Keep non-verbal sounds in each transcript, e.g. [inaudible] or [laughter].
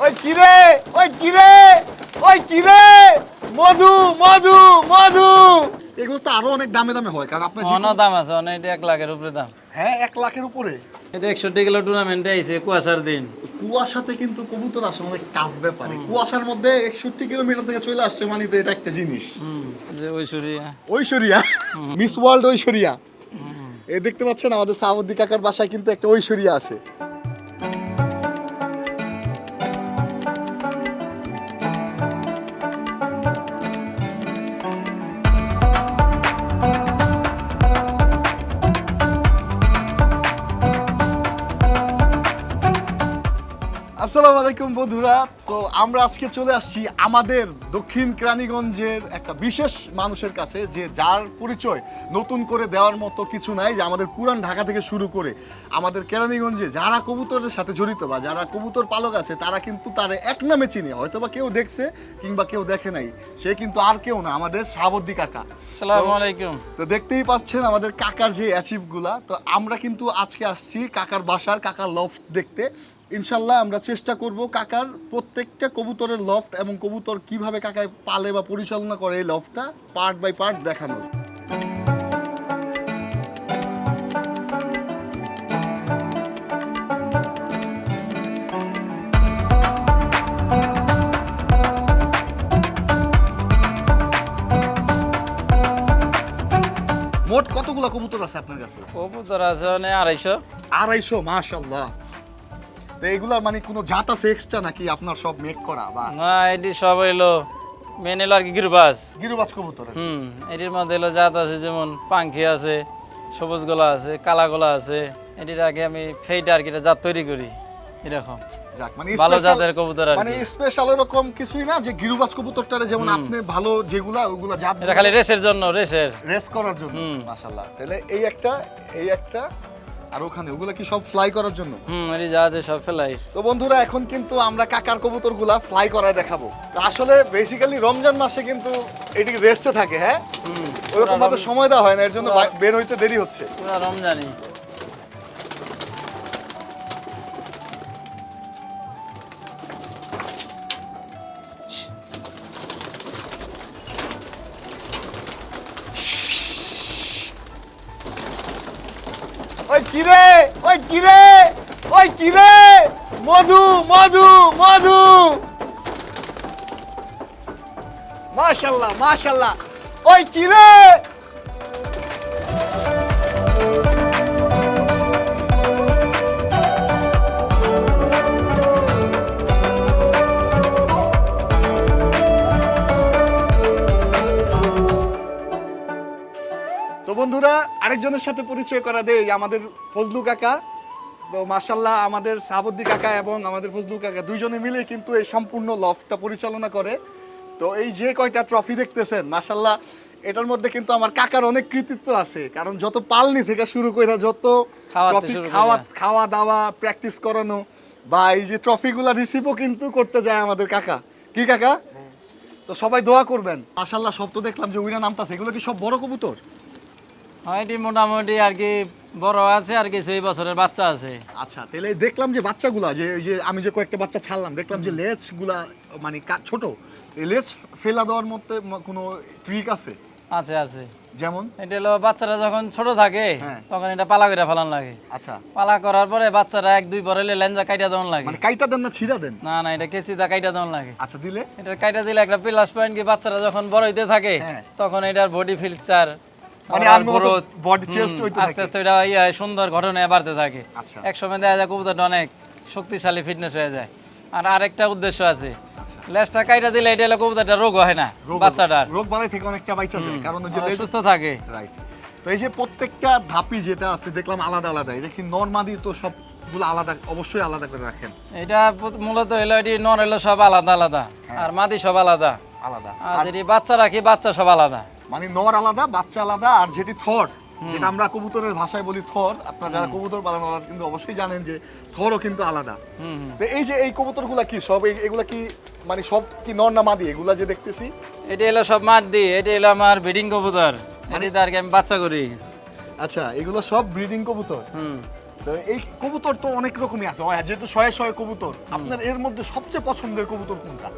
ওই কিরে ওই কিরে ওই কিরে মধু মধু মধু। এগুলো তো আরও অনেক দামে দামে হয় কারণ আপনার যে- অনেক দাম আছে অনেক এটা এক লাখের উপরে দাম। হ্যাঁ এক লাখের উপরে। এটা একষট্টি কিলো টুর্নামেন্টে আইছে কুয়াশার দিন। কুয়াশাতে কিন্তু কবুতর আসে অনেক টাফ ব্যাপারে। কুয়াশার মধ্যে একষট্টি কিলোমিটার থেকে চলে আসছে মানে তো এটা একটা জিনিস। যে Aishwarya. Aishwarya. Miss World Aishwarya. এই দেখতে পাচ্ছেন আমাদের সাউদ্দি কাকার বাসায় কিন্তু একটা ঐশ্বরিয়া আছে। বন্ধুরা তো আমরা আজকে চলে আসছি আমাদের দক্ষিণ কেরানীগঞ্জের একটা বিশেষ মানুষের কাছে যে যার পরিচয় নতুন করে দেওয়ার মতো কিছু নাই যে আমাদের পুরান ঢাকা থেকে শুরু করে আমাদের কেরানীগঞ্জে যারা কবুতরের সাথে জড়িত বা যারা কবুতর পালক আছে তারা কিন্তু তার এক নামে চিনে। হয়তো বা কেউ দেখছে কিংবা কেউ দেখে নাই সে কিন্তু আর কেউ না আমাদের শাহাবদ্দি কাকা। তো দেখতেই পাচ্ছেন আমাদের কাকার যে অ্যাচিভগুলা তো আমরা কিন্তু আজকে আসছি কাকার বাসার কাকার লফট দেখতে। ইনশাল্লাহ আমরা চেষ্টা করব কাকার প্রত্যেকটা কবুতরের লফট এবং কবুতর কীভাবে কাকায় পালে বা পরিচালনা করে এই লফটটা পার্ট বাই পার্ট দেখানোর। মোট কতগুলা কবুতর আছে আপনার কাছে? কবুতর আছে অনেক আড়াইশো। আড়াইশো মাশাল্লাহ। তো মানে কোনো জাত আছে এক্সট্রা নাকি আপনার সব মেক করা বা? না এটি সব হইল মেন আর কি গিরবাস গিরুবাজ কবুতর হুম এটির মধ্যে এলো জাত আছে যেমন পাঙ্খি আছে সবুজ গলা আছে কালা গলা আছে। এটির আগে আমি ফেইটা আর কি এটা জাত তৈরি করি এরকম। যাক মানে ভালো জাতের কবুতর আর মানে স্পেশাল এরকম কিছুই না যে গিরুবাজ কবুতরটারে যেমন আপনি ভালো যেগুলা ওগুলা জাত এটা খালি রেসের জন্য রেসের। রেস করার জন্য তাহলে এই একটা এই একটা আর ওখানে ওগুলা কি সব ফ্লাই করার জন্য? হুম আরে যা আছে সব ফ্লাই তো বন্ধুরা এখন কিন্তু আমরা কাকার কবুতরগুলা ফ্লাই করায় দেখাবো। তো আসলে বেসিক্যালি রমজান মাসে কিন্তু এটি রেস্টে থাকে হ্যাঁ? ওরকম ভাবে সময় দেওয়া হয় না এর জন্য বের হইতে দেরি হচ্ছে। পুরো রমজানি কিরে? ওই কিরে? ওই কিরে? মধু মধু মধু। মাশাল্লাহ মাশাল্লাহ। ওই কিরে? বন্ধুরা আরেকজনের সাথে পরিচয় করা দেই আমাদের ফজলু কাকা। তো মাশাল্লাহ আমাদের সাবদ্দি কাকা এবং আমাদের ফজলু কাকা দুইজনে মিলে কিন্তু এই সম্পূর্ণ লফটটা পরিচালনা করে। তো এই যে কয়টা ট্রফি দেখতেছেন মাশাল্লাহ এটার মধ্যে কিন্তু আমার কাকার অনেক কৃতিত্ব আছে। কারণ যত পালনি থেকে শুরু করে যত ট্রফি খাওয়া খাওয়া দাওয়া প্র্যাকটিস করানো বা এই যে ট্রফিগুলো রিসিভও কিন্তু করতে যায় আমাদের কাকা। কি কাকা? তো সবাই দোয়া করবেন। মাশাল্লাহ সব তো দেখলাম যে উইনা নামতাছে। এগুলো কি সব বড় কবুতর? হ্যাঁ এটি মোটামুটি আর কি বড় আছে আর কিছু এই বছরের বাচ্চা আছে। আচ্ছা তাহলে দেখলাম যে বাচ্চাগুলা যে যে আমি যে কয়েকটা বাচ্চা ছাড়লাম দেখলাম যে লেজগুলা মানে ছোট এই লেজ ফেলা দেওয়ার মধ্যে কোনো ট্রিক আছে? আছে আছে। যেমন? এটা হলো বাচ্চারা যখন ছোট থাকে হ্যাঁ। তখন এটা পালা করে ফেলান লাগে। আচ্ছা। পালা করার পরে বাচ্চারা এক দুই পরে লেঞ্জা কাইটা দেওয়ান লাগে। মানে কাইটা দেন না ছিঁড়া দেন? না না এটা কেসিদা কাইটা দেওয়ান লাগে। আচ্ছা দিলে? এটা কাইটা দিলে একটা প্লাস পয়েন্ট কি বাচ্চারা যখন বড় হইতে থাকে হ্যাঁ। তখন এটার বডি ফিলচার মানে chest হইতে আস্তে আস্তে এটা সুন্দর ঘটনায় বাড়তে থাকে। আচ্ছা। এক সময় দেখা যায় কবুতরটা অনেক শক্তিশালী ফিটনেস হয়ে যায়। আর আরেকটা উদ্দেশ্য আছে। আচ্ছা। লেজটা কাইটা দিলে এটা কবুতরটা রোগ হয় না রোগ বাচ্চাটার। রোগ বালাই থেকে অনেকটা বাইচা যায় কারণ যে লেজ সুস্থ থাকে। রাইট তো এই যে প্রত্যেকটা ধাপি যেটা আছে দেখলাম আলাদা আলাদা। এটা কি নর্মাদি তো সবগুলো আলাদা অবশ্যই আলাদা করে রাখেন। এটা মূলত হলো এটি নর হলো সব আলাদা আলাদা। হ্যাঁ। আর মাদি সব আলাদা। আলাদা। আর যেটি বাচ্চা রাখি বাচ্চা সব আলাদা। মানে নর আলাদা বাচ্চা আলাদা আর যেটি থর যেটা আমরা কবুতরের ভাষায় বলি থর। আপনারা যারা কবুতর পালন ওরা কিন্তু অবশ্যই জানেন যে থরও কিন্তু আলাদা। তো এই যে এই কবুতরগুলা কি সব এগুলা কি মানে সব কি নর না মাদি? এগুলা যে দেখতেছি। এটা হলো সব মাঠ দি এটি হলো আমার ব্রিডিং কবুতর। মানে আর আমি বাচ্চা করি। আচ্ছা এগুলো সব ব্রিডিং কবুতর? হুম। তো এই কবুতর তো অনেক রকমই আছে। যেহেতু শয়ে শয়ে কবুতর আপনার এর মধ্যে সবচেয়ে পছন্দের কবুতর কোনটা?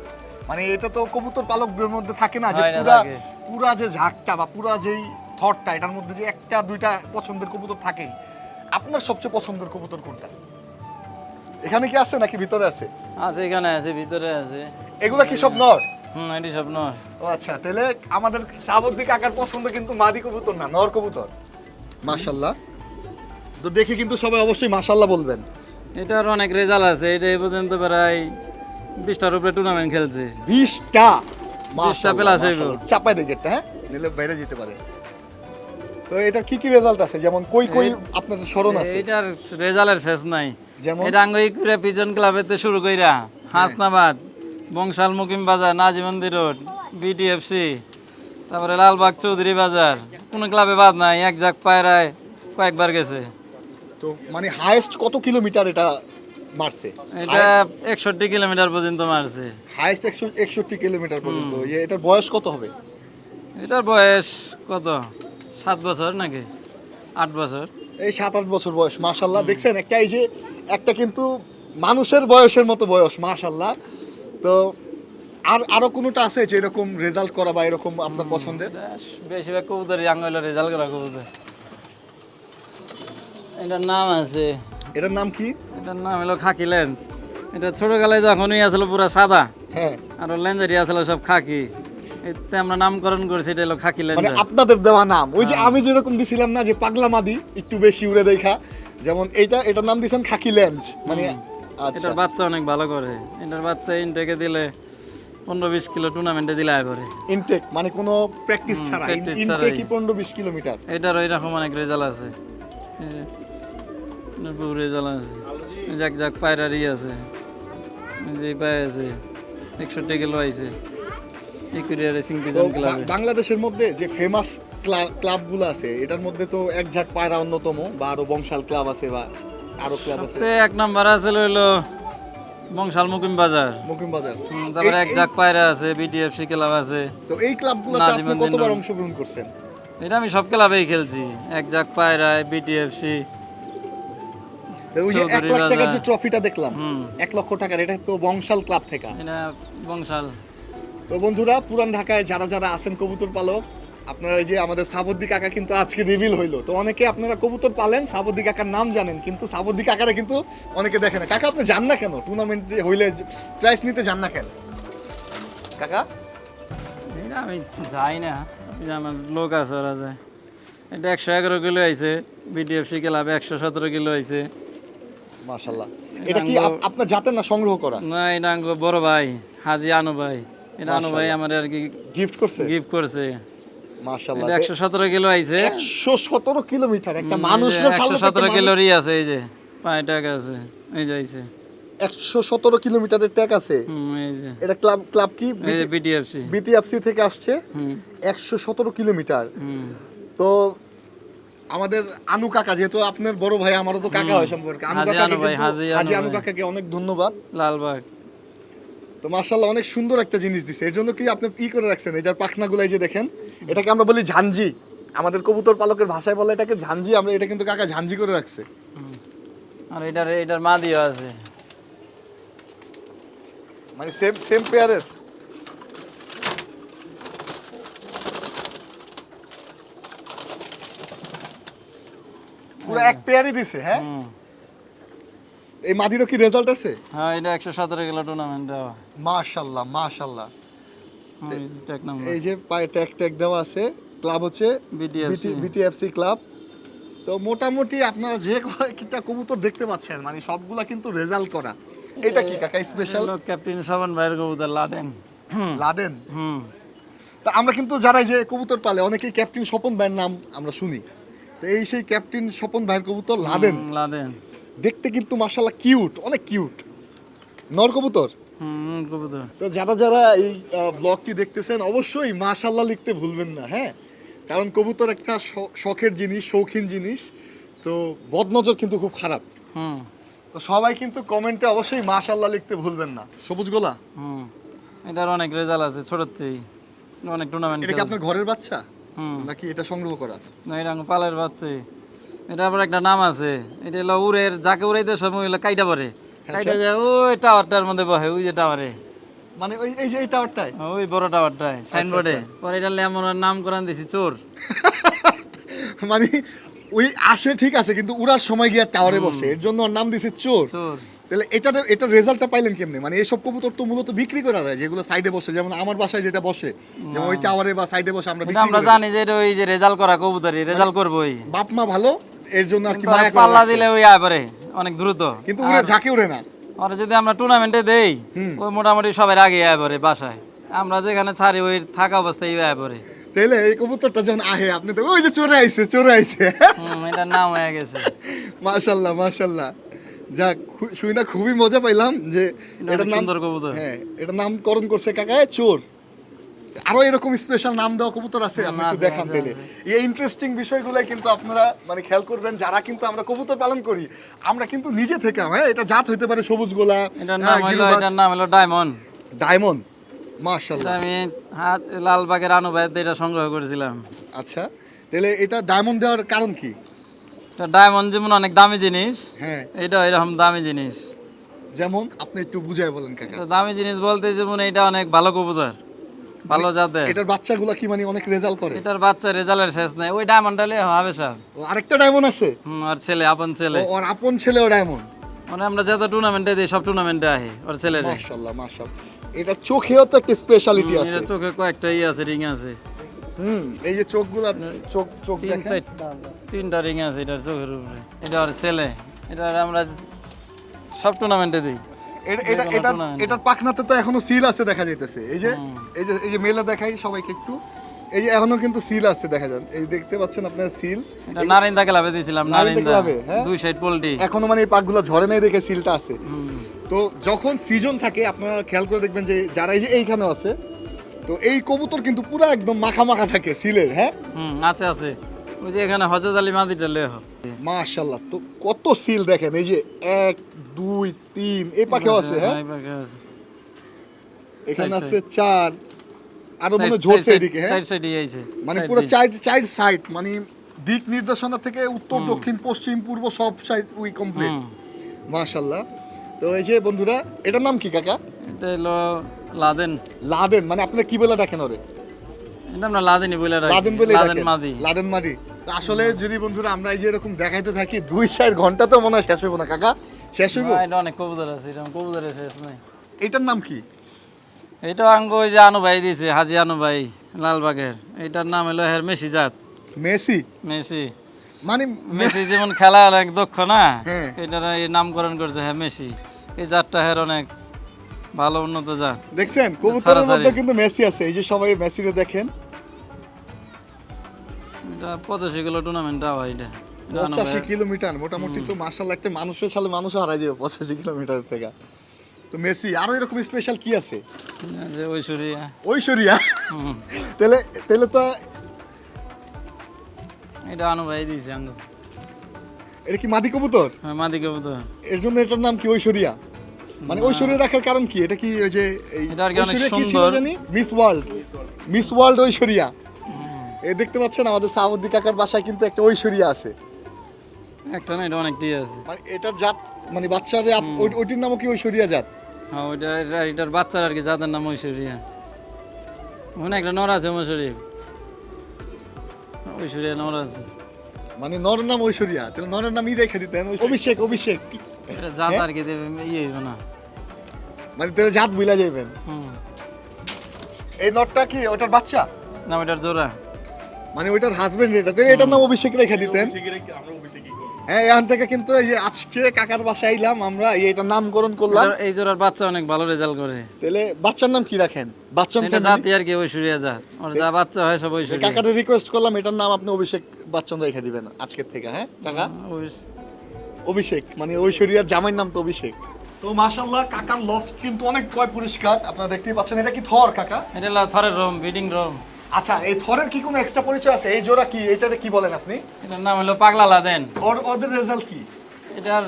মানে এটা তো কবুতর পালকদের মধ্যে থাকে না যে পুরা পুরা যে ঝাঁকটা বা পুরা যেই থটটা এটার মধ্যে যে একটা দুইটা পছন্দের কবুতর থাকেই। আপনার সবচেয়ে পছন্দের কবুতর কোনটা? এখানে কি আছে নাকি ভিতরে আছে? আছে এখানে আছে ভিতরে আছে। এগুলা কি সব নর? হুম এটি সব নয় ও আচ্ছা তাহলে আমাদের সাবদ্দিক আকার পছন্দ কিন্তু মাদি কবুতর না নর কবুতর। মাশাল্লাহ তো দেখে কিন্তু সবাই অবশ্যই মাশাল্লাহ বলবেন। এটার অনেক রেজাল্ট আছে এটা এই পর্যন্ত প্রায় বিশটার উপরে টুর্নামেন্ট খেলছে। বিশটা? বিশটা plus হইবো। চাপাই দেখে একটা হ্যাঁ? নিলে বাইরে যেতে পারে। তো এটা কি কি রেজাল্ট আছে? যেমন কই কই আপনার স্মরণ আছে? এটার রেজাল্টের শেষ নাই। যেমন? এটা আঙ্গুই করে পিজন ক্লাবেতে শুরু কইরা হাসনাবাদ বংশাল মুকিম বাজার নাজিমন্দির রোড বিটিএফসি তারপরে লালবাগ চৌধুরী বাজার। কোনো ক্লাবে বাদ নাই এক জাক পায়রায় কয়েকবার গেছে। তো মানে হাইয়েস্ট কত কিলোমিটার এটা মারছে। এটা একষট্টি কিলোমিটার পর্যন্ত মারছে। একশো একষট্টি কিলোমিটার পর্যন্ত। এটার বয়স কত হবে? এটার বয়স কত? সাত বছর নাকি? আট বছর। এই সাত আট বছর বয়স মাশাল্লাহ দেখছেন একটা এই যে একটা কিন্তু মানুষের বয়সের মতো বয়স মাশাল্লাহ তো আর আরও কোনোটা আছে যে এরকম রেজাল্ট করা বা এরকম আপনার পছন্দের? বেশিরভাগ কবুতর আঙ্গুল রেজাল্ট করা কবুতর। এটার নাম আছে এটার নাম কি? এটার নাম হলো খাকি লেন্স। এটা ছোটকালে যখনই আসলে পুরো সাদা হ্যাঁ। আর লেন্সারি আসলে সব খাকি। এতে আমরা নামকরণ করেছি এটা হলো খাকি লেন্স মানে আপনাদের দেওয়া নাম। ওই যে আমি যেরকম দিছিলাম না যে পাগলা মাদি একটু বেশি উড়ে দেখা। যেমন এইটা এটার নাম দিয়েছেন খাকি লেন্স। মানে আচ্ছা। এটার বাচ্চা অনেক ভালো করে। এটার বাচ্চা ইনটেকে দিলে পনেরো বিশ কিলো টুর্নামেন্টে দিলে আয় করে। ইনটেক মানে কোনো প্র্যাকটিস ছাড়া ইনটেকই পনেরো বিশ কিলোমিটার। এটার ওই রকম অনেক রেজাল্ট আছে। এটার বহু আছে। যাক যাক পায়রারি আছে। যে পায়ে আছে একষট্টি কিলো আইছে। ইকুরিয়া রেসিং পিজন বা- বাংলাদেশের মধ্যে যে ফেমাস ক্লাবগুলো আছে এটার মধ্যে তো এক ঝাঁক পায়রা অন্যতম বা আরও বংশাল ক্লাব আছে বা আরও ক্লাব আছে। এক নম্বর আছে হইল বংশাল মুকিম বাজার। মুকিম বাজার। তারপরে এক জাক পায়রা আছে বিটিএফসি ক্লাব আছে। তো এই ক্লাবগুলোতে আপনি কতবার অংশগ্রহণ করছেন? এটা আমি সব ক্লাবেই খেলছি। এক জাক পায়রায় বিটিএফসি ওই যে এক লাখ টাকার যে ট্রফিটা দেখলাম এক লক্ষ টাকার এটা তো বংশাল ক্লাব থেকে। এটা বংশাল। তো বন্ধুরা পুরান ঢাকায় যারা যারা আছেন কবুতর পালক আপনারা এই যে আমাদের সাবদ্দি কাকা কিন্তু আজকে রিভিল হইল। তো অনেকে আপনারা কবুতর পালেন সাবদ্দি কাকার নাম জানেন কিন্তু সাবদ্দি কাকারা কিন্তু অনেকে দেখে না। কাকা আপনি জান না কেন? টুর্নামেন্ট হইলে প্রাইজ নিতে যান না কেন? কাকা? আমি যাই না। আমার লোক আছে ওরা যায় এটা একশো এগারো কিলো আইছে বিটিএফসি ক্লাবে একশো সতেরো কিলো আইছে মাশাল্লাহ এটা কি আপনার জাতের না সংগ্রহ করা? না এটা বড় ভাই হাজি আনু ভাই। এটা আনু ভাই আমার আর কি গিফট করছে? গিফট করছে। একশো সতেরো কিলো আইছে। একশো সতেরো কিলোমিটার একটা মানুষ একশো সতেরো কিলোরই আছে এই যে পায়ে টাক আছে এই যে আইছে। একশো সতেরো কিলোমিটারের ট্যাগ আছে? হুম এই যে। এটা ক্লাব ক্লাব কি? বিটিএফসি বিটিএফসি থেকে আসছে? হুম। একশো সতেরো কিলোমিটার। হুম। তো আমাদের আনু কাকা যেহেতু আপনার বড় ভাই আমারও তো কাকা হয় সম্পর্কে। আনু কাকাকে আনু হাজি। কাকাকে অনেক ধন্যবাদ। লালবাগ তো মার্শাল্লাহ অনেক সুন্দর একটা জিনিস দিছে। এর জন্য কি আপনি ই করে রাখছেন? এটার পাখনাগুলাই যে দেখেন এটাকে আমরা বলি ঝাঞ্জি আমাদের কবুতর পালকের ভাষায় বলে এটাকে ঝাঞ্জি আমরা এটা কিন্তু কাকা ঝাঞ্জি করে রাখছে। আর এটার এটার মা দিও আছে। মানে সেম সেম পেয়ারের পুরো এক পেয়ারই দিছে হ্যাঁ? এই মাদিরও কি রেজাল্ট আছে? হ্যাঁ এটা একশো সতেরো কিলো টুর্নামেন্ট দেওয়া মাশাল্লাহ মাশাল্লাহ। এই যে পায়ে ট্যাগ ট্যাগ দেওয়া আছে ক্লাব হচ্ছে বিটিএফসি ক্লাব তো মোটামুটি আপনারা যে কয়েকটা কবুতর দেখতে পাচ্ছেন মানে সবগুলা কিন্তু রেজাল্ট করা। এটা কি কাকা স্পেশাল ক্যাপ্টেন সাবান ভাইয়ের কবুতর লাদেন। লাদেন? হুম। তা আমরা কিন্তু যারা যে কবুতর পালে অনেকেই ক্যাপ্টেন স্বপন ভাইয়ের নাম আমরা শুনি। তো এই সেই ক্যাপ্টেন স্বপন ভাইয়ের কবুতর লাদেন। লাদেন। দেখতে কিন্তু মাশাল্লাহ কিউট অনেক কিউট। নর কবুতর? হুম কবুতর। তো যারা যারা এই ব্লগটি দেখতেছেন অবশ্যই মাশাল্লাহ লিখতে ভুলবেন না হ্যাঁ? কারণ কবুতর একটা শখের জিনিস শৌখিন জিনিস। তো বদনজর কিন্তু খুব খারাপ। হুম। তো সবাই কিন্তু কমেন্টে অবশ্যই মাশাল্লাহ লিখতে ভুলবেন না। সবুজ গোলা? হুম এটার অনেক রেজাল্ট আছে ছোটতেই। অনেক টুর্নামেন্ট এটা কি আপনার ঘরের বাচ্চা? নাকি এটা সংগ্রহ করা? না এটা পালের বাচ্চা। এটা আবার একটা নাম আছে। এটা হলো উড়ের যাকে উড়াইতে সময় হলো কাইটা পরে। কাইটা যায় ওই টাওয়ারটার মধ্যে বহে ওই যে টাওয়ারে। মানে ওই এই যে এই টাওয়ারটায়? ওই বড় টাওয়ারটায় সাইনবোর্ডে পরে এটা আমরা নাম করান দিছি চোর। [laughs] মানে ওই আসে ঠিক আছে কিন্তু উড়ার সময় গিয়ে টাওয়ারে বসে। এর জন্য ওর নাম দিছে চোর। চোর। তাহলে এটা এটা রেজাল্টটা পাইলেন কেমনে? মানে এইসব কবুতর তো মূলত বিক্রি করা যায় যেগুলো সাইডে বসে যেমন আমার বাসায় যেটা বসে যেমন ওই টাওয়ারে বা সাইডে বসে আমরা আমরা জানি যে ওই যে রেজাল্ট করা রেজাল্ট করবোই। বাপ মা ভালো এর জন্য আর কি মায়া পাল্লা দিলে ওই আয় পারে অনেক দ্রুত। কিন্তু উড়ে ঝাঁকে উড়ে না। আর যদি আমরা টুর্নামেন্টে দেই। ওই মোটামুটি সবার আগে আয় পরে বাসায়। আমরা যেখানে ছাড়ি ওই থাকা অবস্থায় আয় পরে তাইলে এই কবুতরটা যখন আহে আপনি তো ওই যে চোরে আইছে চোরে আইছে। হুম, এটার নাম হয়ে গেছে। মাশাল্লাহ মাশাল্লাহ। যাক শুই না খুবই মজা পাইলাম যে এটার নাম কবুতর। হ্যাঁ নামকরণ করছে কাকা চোর। আরও এরকম স্পেশাল নাম দেওয়া কবুতর আছে আপনি একটু দেখান তাহলে এই ইন্টারেস্টিং বিষয়গুলো কিন্তু আপনারা মানে খেয়াল করবেন যারা কিন্তু আমরা কবুতর পালন করি আমরা কিন্তু নিজে থেকে হ্যাঁ এটা জাত হইতে পারে সবুজ গোলা এটার নাম হলো এটার নাম হলো ডায়মন্ড। ডায়মন্ড মাশাল্লাহ আমি লালবাগের আনু ভাইয়ের এটা সংগ্রহ করেছিলাম। আচ্ছা তাহলে এটা ডায়মন্ড দেওয়ার কারণ কি? ডায়মন্ড যেমন অনেক দামি জিনিস হ্যাঁ। এটা এরকম দামি জিনিস। যেমন আপনি একটু বুঝাই বলেন কাকা। দামি জিনিস বলতে যেমন এটা অনেক ভালো কবুতর ভালো জাতের। এটার বাচ্চাগুলা কি মানে অনেক রেজাল্ট করে? এটার বাচ্চা রেজাল্টের শেষ নাই। ওই ডায়মন্ডটা লিয়ে হবে সব ও, আরেকটা ডায়মন্ড আছে? হুম, আর ছেলে আপন ছেলে। ওর আপন ছেলেও ডায়মন্ড মানে আমরা যত টুর্নামেন্টে দিই সব টুর্নামেন্টে আহে ওর ছেলের। মাশাআল্লাহ মাশাআল্লাহ। এটা চোখেও তো একটা স্পেশালিটি আছে এটা চোখে কয়েকটা ই আছে রিং আছে। হুম এই যে চোখগুলা চোখ চোখ তিন তিনটা রিং আছে এটার চোখের উপরে। এটা ওর ছেলে। এটা আমরা সব টুর্নামেন্টে দিই। এটা এটা এটার পাখনাতে তো এখনও সিল আছে দেখা যাইতেছে। এই যে এই যে এই যে মেলে দেখাই সবাইকে একটু। এই যে এখনও কিন্তু সিল আছে দেখা যান। এই দেখতে পাচ্ছেন আপনার সিল এটা নারিন্দা ক্লাবে দিয়েছিলাম নারিন্দা হ্যাঁ? দুই সাইড এখনও মানে এই পাকগুলো ঝরে নাই দেখে সিলটা আছে। তো যখন সিজন থাকে আপনারা খেয়াল করে দেখবেন যে যারা এই যে এইখানে আছে তো এই কবুতর কিন্তু পুরো একদম মাখা মাখা থাকে সিলের হ্যাঁ? হুম আছে আছে। ওই যে এখানে হজরত আলী মাদিটা লে মাশাল্লাহ তো কত সিল দেখেন এই যে এক দুই তিন এই পাখেও আছে হ্যাঁ? এই পাখেও আছে। এখানে আছে চার আরও মনে ঝরছে এদিকে হ্যাঁ? চার সাইডে আইছে মানে পুরো। চার চার সাইড মানে দিক নির্দেশনা থেকে উত্তর দক্ষিণ পশ্চিম পূর্ব সব সাইড উই কমপ্লিট। হুম। মাশাল্লাহ তো এই যে বন্ধুরা এটার নাম কি কাকা? এটা হলো লাদেন। লাদেন মানে আপনারা কি বলে ডাকেন ওরে? এটা আমরা লাদেনই বলে রাখি লাদেন বলে লাদেন মাদি। লাদেন মাদি। আসলে যদি বন্ধুরা আমরা এই যে এরকম দেখাইতে থাকি দুই চার ঘণ্টা তো মনে হয় শেষ হইব না কাকা? শেষ হইব? না, এটা অনেক কবুতর আছে এটা কবুতরের শেষ নাই। এটার নাম কি? এটা আঙ্গ ওই যে আনু ভাই দিয়েছে হাজি আনু ভাই লালবাগের। এটার নাম হলো হের মেসি জাত। মেসি? মেসি। মানে মেসি যেমন খেলা অনেক দক্ষ না হ্যাঁ। এটার নামকরণ করছে হ্যাঁ মেসি। এই জাতটা হের অনেক ভালো উন্নত জাত। দেখছেন কবুতরের মধ্যে কিন্তু মেসি আছে এই যে সবাই মেসিরে দেখেন। এটা পঁচাশি কিলো টুর্নামেন্ট এটা। পঁচাশি কিলোমিটার মোটামুটি তো একটা মানুষের সালে মানুষও হারাই যাবে পঁচাশি কিলোমিটার থেকে। তো মেসি আরও এরকম স্পেশাল কি আছে? যে ঐশ্বরিয়া। ঐশ্বরিয়া? তাহলে তাহলে তো এটা আনু ভাই দিয়েছে আঙ্গ এটা কি মাদি কবুতর? হ্যাঁ মাদি কবুতর। এর জন্য এটার নাম কি ঐশ্বরিয়া? মানে ঐশ্বরিয়া রাখার কারণ কি? এটা কি ওই যে এই Aishwarya Miss World Miss World Aishwarya. এই দেখতে পাচ্ছেন আমাদের সাউদ্দি কাকার বাসায় কিন্তু একটা ঐশ্বরিয়া আছে। একটা না এটা অনেকটি আছে। মানে এটার জাত মানে বাচ্চার ওইটির নামও কি ঐশ্বরিয়া জাত? হ্যাঁ ওইটা এটার বাচ্চার আর কি যাদের নাম ঐশ্বরিয়া। মনে একটা নর আছে ঐশ্বরী ঐশ্বরিয়া নর আছে। মানে নরের নাম ঐশ্বরিয়া। তাহলে নরের নাম ই রেখে দিতেন ওই- অভিষেক অভিষেক। এটা জাত হ্যাঁ? আর কি দেবে ইয়ে হইবে না। মানে তাহলে জাত বুঝলা যাবেন হুম। এই নটটা কি ওটার বাচ্চা? না ওইটার জোড়া। মানে ওইটার হাজবেন্ড এটা তাহলে এটার নাম অভিষেক রেখে দিতেন। হ্যাঁ এখান থেকে কিন্তু এই যে আজকে কাকার বাসায় আইলাম আমরা এই এটার নামকরণ করলাম। এই জোড়ার বাচ্চা অনেক ভালো রেজাল্ট করে। তাহলে বাচ্চার নাম কি রাখেন? বাচ্চার এটা জাতি আর কি ঐশ্বরিয়া জাত। ওর যা বাচ্চা হয় সব ঐশ্বরিয়া। কাকারে রিকোয়েস্ট করলাম এটার নাম আপনি অভিষেক বাচ্চন রেখে দিবেন আজকের থেকে হ্যাঁ কাকা? অভিষেক মানে ঐশ্বরিয়ার জামাইয়ের নাম তো অভিষেক। তো মাশাল্লাহ কাকার লফট কিন্তু অনেক পয় পরিষ্কার আপনারা দেখতেই পাচ্ছেন এটা কি থর কাকা? এটা হলো থরের রোম বিডিং রোম আচ্ছা এই থরের কি কোনো এক্সট্রা পরিচয় আছে? এই জোড়া কি এটাতে কি বলেন আপনি? এটার নাম হলো পাগলা লাদেন। ওর ওদের রেজাল্ট কি? এটার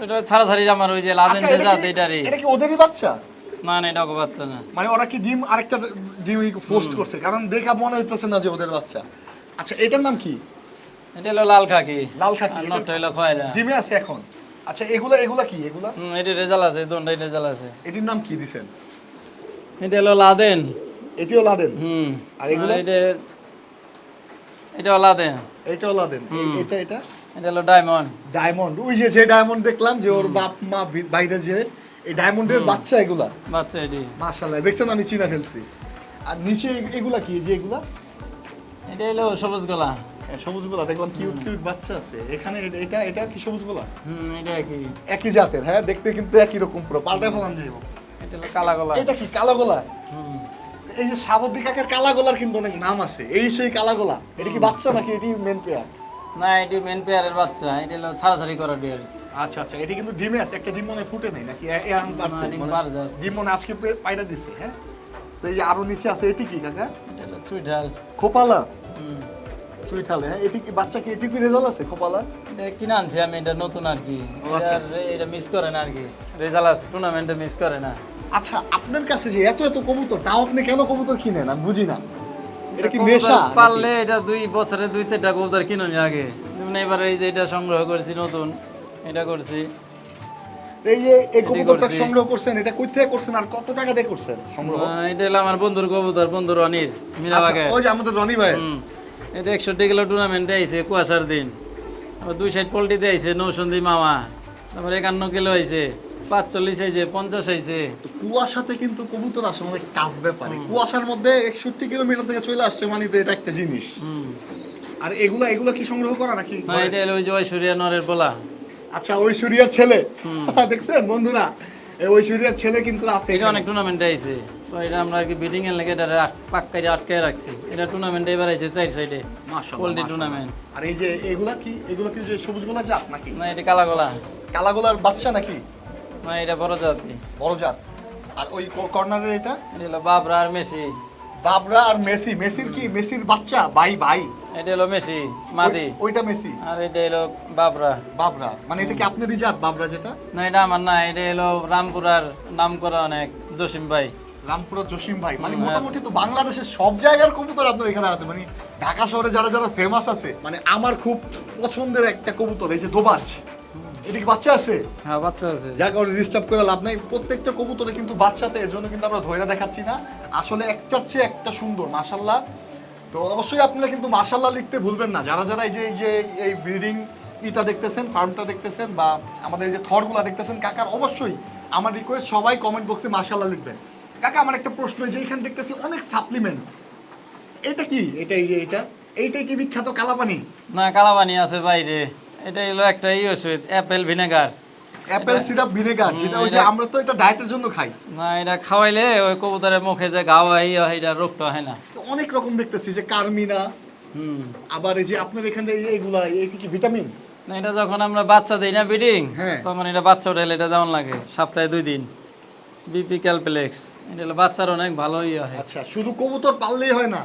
এটা ছাড়াছাড়ি আমার ওই যে লাদেন আচ্ছা, জাত কি- এটারই এটা কি ওদেরই বাচ্চা? না না এটা বাচ্চা না। মানে ওরা কি ডিম আরেকটা ডিম পোস্ট করছে? কারণ দেখা মনে হইতেছে না যে ওদের বাচ্চা। আচ্ছা এটার নাম কি? এটা হলো লাল খাকি। লাল খাকি, এটা- নটটা হলো খয়রা। ডিমে আছে এখন। আচ্ছা এগুলা এগুলা কি? এগুলা? হুম এটা রেজাল্ট আছে দোনটাই রেজাল্ট আছে। এটির নাম কি দিছেন? এটা হলো লাদেন। এটিও লাদেন? হুম। আর এগুলো? এটা এটা লাদেন। এটাও লাদেন। এটা এটা? এটা হলো ডায়মন্ড। ডায়মন্ড। ওই যে যে ডায়মন্ড দেখলাম যে ওর বাপ মা বাইরে যে এই ডায়মন্ডের বাচ্চা এগুলা। বাচ্চা এটি। মাশাআল্লাহ দেখছেন আমি চিনা ফেলছি। আর নিচে এগুলা কি? যে এগুলা? এটা হলো সবুজ গলা। হ্যাঁ, সবুজগুলা দেখলাম কিউট কিউট বাচ্চা আছে। এখানে এটা এটা কি সবুজগুলা হুম এটা কি একই জাতের হ্যাঁ দেখতে কিন্তু একই রকম পুরো পাল্টা ফেলাম যাইব এটা হলো কালা গলা। এটা কি কালা গোলা? হুম। এই যে সাবদ্দি কাকের কালা গোলার কিন্তু অনেক নাম আছে এই সেই কালা গোলা। এটা কি বাচ্চা নাকি এটি মেন পেয়ার না এটি মেন পেয়ারের বাচ্চা এটা হলো ছাড়াছাড়ি করা ডিয়ার আচ্ছা আচ্ছা এটি কিন্তু ডিমে আছে একটা ডিম মনে ফুটে নেই নাকি? এ- এ পারছে ডিম মানে আজকে। ডিম আজকে পে- পায়রা দিছে হ্যাঁ? তো এই আরও নিচে আছে এটি কি কাকা? এটা হলো চুইঠাল। খোপালা? হুম। চুইঠালে হ্যাঁ? এটি কি বাচ্চা কি এটি কি রেজাল্ট আছে খোপালা এটা কিনে আনছি আমি এটা নতুন আর কি। আচ্ছা। এটা এটা মিস করে না আর কি। রেজাল্ট আছে টুর্নামেন্টে মিস করে না। আচ্ছা আপনার কাছে যে এত এত কবুতর তাও আপনি কেন কবুতর কিনেন? আমি বুঝি না। এটা কি নেশা পারলে এটা দুই বছরে দুই চারটা কবুতর কিনুনি আগে। এবারে এই যে এটা সংগ্রহ করেছি নতুন। এটা করছি। এই যে এই কবুতরটা সংগ্রহ করছেন এটা কই থেকে করছেন আর কত টাকা দিয়ে করছেন সংগ্রহ? এটা হলো আমার বন্ধুর কবুতর বন্ধু রনির আচ্ছা, মিরাবাগে ওই যে আমাদের রনি ভাই এটা একষট্টি কিলো টুর্নামেন্টে আইছে কুয়াশার দিন। আবার দুই সাইড পোল্ট্রিতে আইছে নৌসন্দি মামা। তারপর একান্ন কিলো আইছে পাঁচচল্লিশ আইছে পঞ্চাশ আইছে। কুয়াশাতে কিন্তু কবুতর আসে অনেক টাফ ব্যাপারে। কুয়াশার মধ্যে একষট্টি কিলোমিটার থেকে চলে আসছে মানে তো এটা একটা জিনিস। আর এগুলা এগুলা কি সংগ্রহ করা নাকি? না এটা হলো ওই যে ঐশ্বরিয়া নরের বলা আচ্ছা ঐশ্বরিয়ার ছেলে। [laughs] দেখছেন বন্ধুরা? এই ঐশ্বরিয়ার ছেলে কিন্তু আছে এটা অনেক টুর্নামেন্টে আইছে। তো এটা আমরা আর কি বিটিং এর লেগে এটা পাক্কাই আটকায় রাখছি। এটা টুর্নামেন্টে এবার আইছে চার সাইডে পোল্ট্রি টুর্নামেন্ট আর এই যে এগুলা কি এগুলা কি যে সবুজ গোলা জাত নাকি? না এটা কালা গলা কালাগোলার বাচ্চা নাকি? না এটা বড় জাতি। বড় জাত। আর ওই কর্নারের এটা? এটা হলো বাবরা আর মেসি। বাবরা আর মেসি। মেসির কি মেসির বাচ্চা? ভাই ভাই। এটা হলো মেসি মাদি। ওই- ওইটা মেসি। আর এটা হলো বাবরা। বাবরা। মানে এটা কি আপনারই জাত বাবরা যেটা? না এটা আমার না এটা হলো রামপুরার নাম করা অনেক জসিম ভাই। রামপুরা জসিম ভাই। মানে মোটামুটি তো বাংলাদেশের সব জায়গার কবুতর আপনার এখানে আছে। মানে ঢাকা শহরে যারা যারা ফেমাস আছে মানে আমার খুব পছন্দের একটা কবুতর এই যে দোবাজ এটা কি বাচ্চা আছে? হ্যাঁ বাচ্চা আছে। যাক ওর ডিস্টার্ব করে লাভ নাই। প্রত্যেকটা কবুতরে কিন্তু বাচ্চাতে এর জন্য কিন্তু আমরা ধৈর্য দেখাচ্ছি না। আসলে একটার চেয়ে একটা সুন্দর মাশাল্লাহ তো অবশ্যই আপনারা কিন্তু মাশাল্লাহ লিখতে ভুলবেন না। যারা যারা এই যে এই যে এই ব্রিডিং ইটা দেখতেছেন ফার্মটা দেখতেছেন বা আমাদের এই যে থরগুলা দেখতেছেন কাকার অবশ্যই আমার রিকোয়েস্ট সবাই কমেন্ট বক্সে মাশাল্লাহ লিখবেন। কাকা আমার একটা প্রশ্ন যে এখানে দেখতেছি অনেক সাপ্লিমেন্ট এটা কি? এটা এই যে এটা। এইটাই কি বিখ্যাত কালাপানি? না কালাবানি আছে বাইরে। এটা হলো একটা ই ওষুধ apple vinegar apple syrup vinegar যেটা ওই যে আমরা তো এটা ডায়েটের জন্য খাই। না এটা খাওয়াইলে ওই কবুতরের মুখে যে ঘাও হয় ইয়ে হয়, এটা রোগটা হয় না। তো অনেক রকম দেখতেছি যে কার্মিনা হুম। আবার এই যে আপনার এখানে এই যে এগুলা এই কি ভিটামিন না এটা যখন আমরা বাচ্চা দেই না বিডিং হ্যাঁ। তখন এটা বাচ্চা উঠাইলে এটা যেমন লাগে সপ্তাহে দুই দিন। বিপি ক্যালপ্লেক্স এটা বাচ্চার অনেক ভালো ইয়ে হয়। আচ্ছা শুধু কবুতর পাললেই হয় না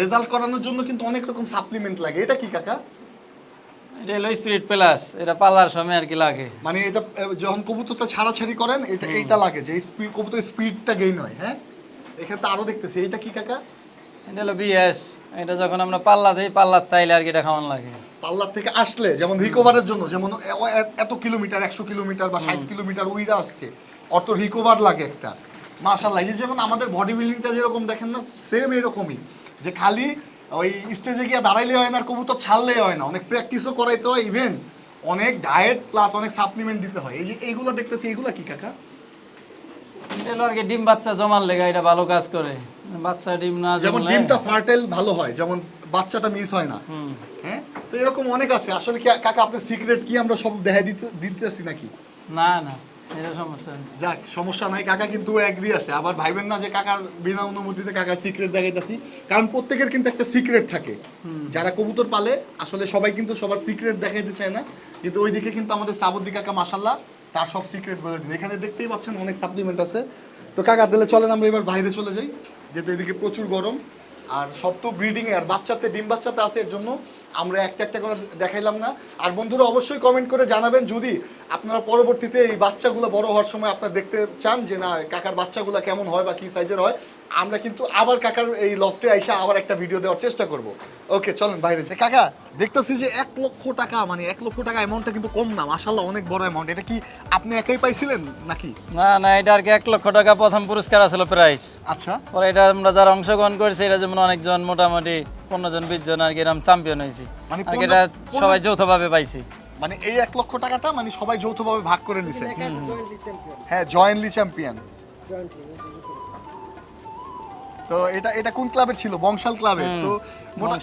রেজাল্ট করানোর জন্য কিন্তু অনেক রকম সাপ্লিমেন্ট লাগে। এটা কি কাকা? এটা হলো স্পিরিট প্লাস এটা পাল্লার সময় আর কি লাগে। মানে এটা যখন কবুতরটা ছাড়াছাড়ি করেন এটা এইটা লাগে যে স্পিড কবুতর স্পিডটা গেইন হয় হ্যাঁ? এখানে তো আরও দেখতেছি এইটা কি কাকা? এটা হলো বিএস এটা যখন আমরা পাল্লা দিই পাল্লার তাইলে আর কি এটা খাওয়ান লাগে। পাল্লার থেকে আসলে যেমন রিকভারের জন্য যেমন এত কিলোমিটার একশো কিলোমিটার বা ষাট কিলোমিটার উইরা আসছে অত রিকভার লাগে একটা। মাশাল্লাহ এই যেমন আমাদের বডি বিল্ডিংটা যেরকম দেখেন না সেম এরকমই। যে খালি ওই স্টেজে গিয়ে দাঁড়াইলে হয় না আর কবুতর ছাড়লেই হয় না। অনেক প্র্যাকটিসও করাইতে হয় ইভেন অনেক ডায়েট প্লাস অনেক সাপ্লিমেন্ট দিতে হয়। এই যে এইগুলো দেখতেছি এইগুলো কি কাকা? এটা হলো আর কি ডিম বাচ্চা জমার লেগে এটা ভালো কাজ করে। বাচ্চা ডিম না যেমন ডিমটা ফার্টাইল ভালো হয় যেমন বাচ্চাটা মিস হয় না। হ্যাঁ? তো এরকম অনেক আছে। আসলে কি কাকা আপনার সিক্রেট কি আমরা সব দেখা দিতে দিতেছি নাকি? না না। যাক সমস্যা নাই কাকা কিন্তু এগ্রি আছে। আবার ভাইবেন না যে কাকার বিনা অনুমতিতে কাকার সিক্রেট দেখাইতেছি। কারণ প্রত্যেকের কিন্তু একটা সিক্রেট থাকে। যারা কবুতর পালে আসলে সবাই কিন্তু সবার সিক্রেট দেখাইতে চায় না। কিন্তু ওইদিকে কিন্তু আমাদের সাবুদ্দি কাকা মাসাল্লাহ তার সব সিক্রেট বলে দিন এখানে দেখতেই পাচ্ছেন অনেক সাপ্লিমেন্ট আছে। তো কাকা তাহলে চলেন আমরা এবার বাইরে চলে যাই। যেহেতু এদিকে প্রচুর গরম আর সব তো ব্রিডিং এ আর বাচ্চাতে ডিম বাচ্চাতে আছে এর জন্য আমরা একটা একটা করে দেখাইলাম না। আর বন্ধুরা অবশ্যই কমেন্ট করে জানাবেন যদি আপনারা পরবর্তীতে এই বাচ্চাগুলো বড় হওয়ার সময় আপনারা দেখতে চান যে না কাকার বাচ্চাগুলো কেমন হয় বা কি সাইজের হয়? আমরা কিন্তু আবার কাকার এই লফটে আইসা আবার একটা ভিডিও দেওয়ার চেষ্টা করব। ওকে চলেন বাইরে। কাকা দেখতেছি যে এক লক্ষ টাকা মানে এক লক্ষ টাকা অ্যামাউন্টটা কিন্তু কম না মাসাল্লাহ অনেক বড় অ্যামাউন্ট এটা কি আপনি একাই পাইছিলেন নাকি? না না এটা আর কি এক লক্ষ টাকা প্রথম পুরস্কার আসলো প্রাইজ। আচ্ছা। পরে এটা আমরা যারা অংশগ্রহণ করেছি এটা যেমন অনেকজন মোটামুটি পনেরো জন বিশ জন আর কি এরকম চ্যাম্পিয়ন হয়েছি। মানে আর কি এটা সবাই যৌথভাবে পাইছি। মানে এই এক লক্ষ টাকাটা মানে সবাই যৌথভাবে ভাগ করে নিছে। হ্যাঁ জয়েন্টলি চ্যাম্পিয়ন তো এটা এটা কোন ক্লাবের ছিল? বংশাল ক্লাবের। তো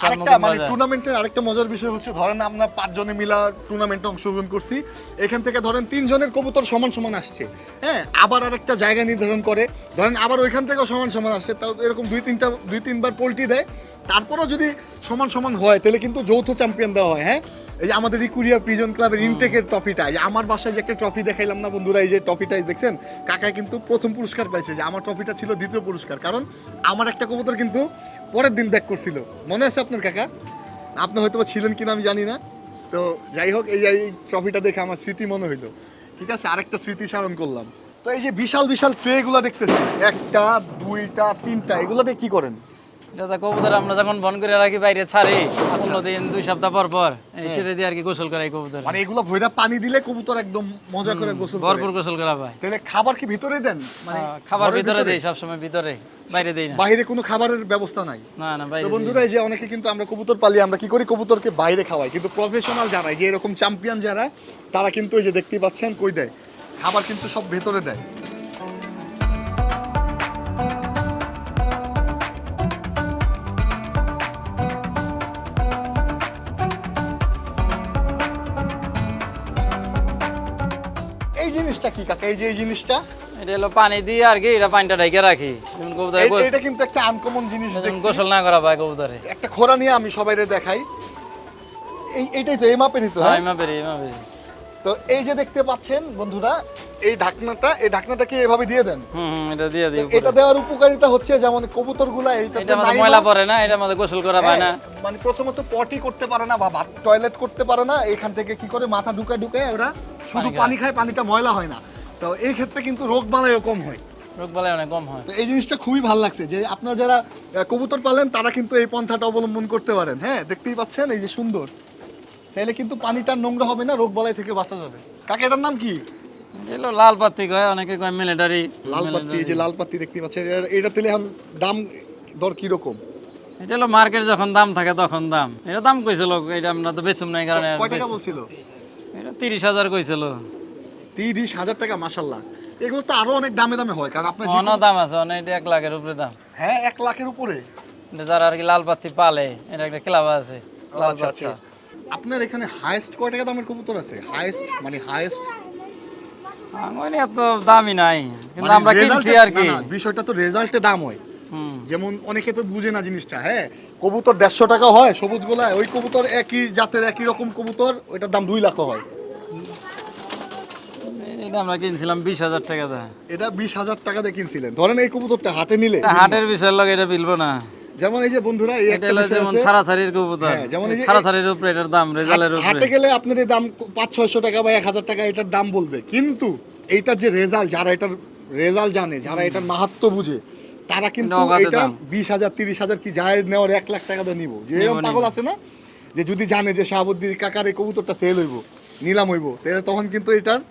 আরেকটা মানে টুর্নামেন্টের আরেকটা মজার বিষয় হচ্ছে ধরেন আমরা পাঁচজনে মিলা টুর্নামেন্টে অংশগ্রহণ করছি। এখান থেকে ধরেন তিনজনের কবুতর সমান সমান আসছে। হ্যাঁ আবার আরেকটা জায়গা নির্ধারণ করে। ধরেন আবার ওইখান থেকেও সমান সমান আসছে তাও এরকম দুই তিনটা দুই তিনবার পোলট্রি দেয়। তারপরেও যদি সমান সমান হয় তাহলে কিন্তু যৌথ চ্যাম্পিয়ন দেওয়া হয় হ্যাঁ? এই যে আমাদের ইকুরিয়া প্রিজন ক্লাবের ইনটেকের ট্রফিটা এই যে আমার বাসায় যে একটা ট্রফি দেখাইলাম না বন্ধুরা এই যে ট্রফিটা এই দেখছেন? কাকা কিন্তু প্রথম পুরস্কার পাইছে যে আমার ট্রফিটা ছিল দ্বিতীয় পুরস্কার। কারণ আমার একটা কবুতর কিন্তু পরের দিন ব্যাক করছিল। মনে আছে আপনার কাকা? আপনি হয়তো ছিলেন কিনা আমি জানি না। তো যাই হোক এই এই ট্রফিটা দেখে আমার স্মৃতি মনে হইল। ঠিক আছে? আরেকটা স্মৃতি স্মরণ করলাম। তো এই যে বিশাল বিশাল ট্রেগুলো দেখতেছি। একটা দুইটা তিনটা এগুলো দিয়ে কি করেন? দাদা কবুতর আমরা যখন বন করে রাখি বাইরে ছাড়ি আচ্ছা। দিন দুই সপ্তাহ পর পর। হ্যাঁ। দিয়ে আর কি গোসল করাই কবুতর। মানে এগুলো ভৈরা পানি দিলে কবুতর একদম মজা করে গোসল করে। ভরপুর গোসল করা ভাই তাহলে খাবার কি ভিতরে দেন? মানে খাবার ভিতরে দেই সবসময় ভিতরে বাইরে দেই না। বাইরে কোনো খাবারের ব্যবস্থা নাই? না না বাইরে বন্ধুরা এই যে অনেকে কিন্তু আমরা কবুতর পালি আমরা কি করি? কবুতরকে বাইরে খাওয়াই। কিন্তু প্রফেশনাল যারা যে এরকম চ্যাম্পিয়ন যারা তারা কিন্তু এই যে দেখতেই পাচ্ছেন কই দেয়? খাবার কিন্তু সব ভেতরে দেয়। এই জিনিসটা কি কাকা এই যে এই জিনিসটা? এটা হলো পানি দিয়ে আর কি এটা পানিটা ঢেকে রাখি। যেমন কবুতর এটা কিন্তু একটা আনকমন জিনিস দেখছি। গোসল না করা ভাই কবুতরে। একটা খোরা নিয়ে আমি সবাইরে দেখাই। এই এইটাই তো এই মাপেরই তো হ্যাঁ? হ্যাঁ ইমা পেরি ইমা তো এই যে দেখতে পাচ্ছেন বন্ধুরা এই ঢাকনাটা এই ঢাকনাটাকে এভাবে দিয়ে দেন? হুম এটা দিয়ে দিই এটা দেওয়ার উপকারিতা হচ্ছে যেমন কবুতরগুলা এইটাতে এটা মধ্যে নাই ময়লা পড়ে না এটা মধ্যে গোসল করা পায় না। হ্যাঁ, মানে প্রথমত পটি করতে পারে না বা টয়লেট করতে পারে না এখান থেকে কি করে মাথা ঢুকায় ঢুকায় ওরা শুধু পানি খায়। পানিটা ময়লা হয় না। তো এই ক্ষেত্রে কিন্তু রোগ বালাইও কম হয়। রোগ বালাই অনেক কম হয়। তো এই জিনিসটা খুবই ভালো লাগছে যে আপনার যারা কবুতর পালেন তারা কিন্তু এই পন্থাটা অবলম্বন করতে পারেন। হ্যাঁ দেখতেই পাচ্ছেন এই যে সুন্দর। তাহলে কিন্তু পানিটা নোংরা হবে না রোগ বালাই থেকে বাঁচা যাবে। কাকে এটার নাম কি? এটা হলো লাল পাত্তি কয় অনেকে কয় মিলিটারি লাল পাত্তি যে লাল পাত্তি দেখতে পাচ্ছেন এটা- তেলে দাম দর কি রকম এটা হলো মার্কেট যখন দাম থাকে তখন দাম। এটা দাম কইছিল এটা আমরা তো বেচুম নাই কারণে কয় টাকা বলছিল? এটা তিরিশ হাজার কইছিল। তিরিশ হাজার টাকা মাসাল্লাহ এগুলো তো আরও অনেক দামে দামে হয় কারণ আপনার অনেক দাম আছে অনেক এক লাখের উপরে দাম। হ্যাঁ এক লাখের উপরে। যারা আর কি লাল পাত্তি পালে এটা একটা ক্লাব আছে আচ্ছা আচ্ছা। আপনার এখানে হাইয়েস্ট কয় টাকা দামের কবুতর আছে? হাইয়েস্ট মানে হাইয়েস্ট আঙুনি এত দামই নাই কিন্তু আমরা কিনছি আর কি। বিষয়টা তো রেজাল্টে দাম হয়। যেমন অনেকে তো বুঝে না জিনিসটা হ্যাঁ? কবুতর দেড়শো টাকা হয় সবুজ গোলায় ওই কবুতর একই জাতের একই রকম কবুতর ওইটার দাম দুই লাখ হয়। এটা আমরা কিনছিলাম বিশ হাজার টাকা দেয়। এটা বিশ হাজার টাকা দিয়ে কিনছিলেন। ধরেন এই কবুতরটা হাতে নিলে। হাটের বিষয়ের লগে এটা বিলবো না। যেমন এই যে বন্ধুরা এই একটা যেমন ছাড়াছাড়ির কবুতর। হ্যাঁ, যেমন এই ছাড়াছাড়ির উপরে এটার দাম রেজাল্টের উপরে হাটে গেলে আপনার এই দাম পাঁচ ছয়শো টাকা বা এক হাজার টাকা এটার দাম বলবে। কিন্তু এইটার যে রেজাল্ট যারা এটার রেজাল্ট জানে যারা এটার মাহাত্ম বুঝে তারা কিন্তু এটা। বিশ হাজার তিরিশ হাজার কি যায় নেওয়ার এক লাখ টাকা দিয়ে নিবো। যে এরকম পাগল আছে না? যে যদি জানে যে শাহাবুদ্দিন কাকার এই কবুতরটা সেল হইব নিলাম হইব তাহলে তখন কিন্তু এটার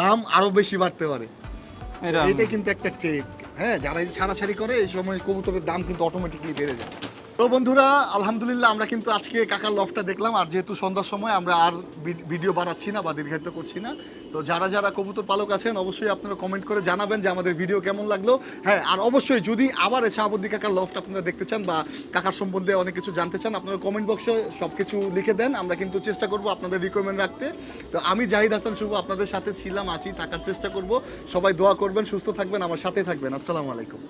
দাম আরও বেশি বাড়তে পারে। এটা কিন্তু একটা ট্রিক হ্যাঁ যারা এই ছাড়াছাড়ি করে এই সময় কবুতরের দাম কিন্তু অটোমেটিকলি বেড়ে যায়। তো বন্ধুরা, আলহামদুলিল্লাহ আমরা কিন্তু আজকে কাকার লফটা দেখলাম, আর যেহেতু সন্ধ্যার সময় আমরা আর ভিডিও বাড়াচ্ছি না বা দীর্ঘায়িত করছি না, তো যারা যারা কবুতর পালক আছেন, অবশ্যই আপনারা কমেন্ট করে জানাবেন যে আমাদের ভিডিও কেমন লাগল। হ্যাঁ আর অবশ্যই যদি আবার এসে আবদ্দি কাকার লফটা আপনারা দেখতে চান বা কাকার সম্বন্ধে অনেক কিছু জানতে চান, আপনারা কমেন্ট বক্সে সব কিছু লিখে দেন, আমরা কিন্তু চেষ্টা করব আপনাদের রিকমেন্ড রাখতে। তো আমি জাহিদ হাসান শুভ, আপনাদের সাথে ছিলাম, আছি, থাকার চেষ্টা করব। সবাই দোয়া করবেন, সুস্থ থাকবেন, আমার সাথে থাকবেন। আসসালামু আলাইকুম।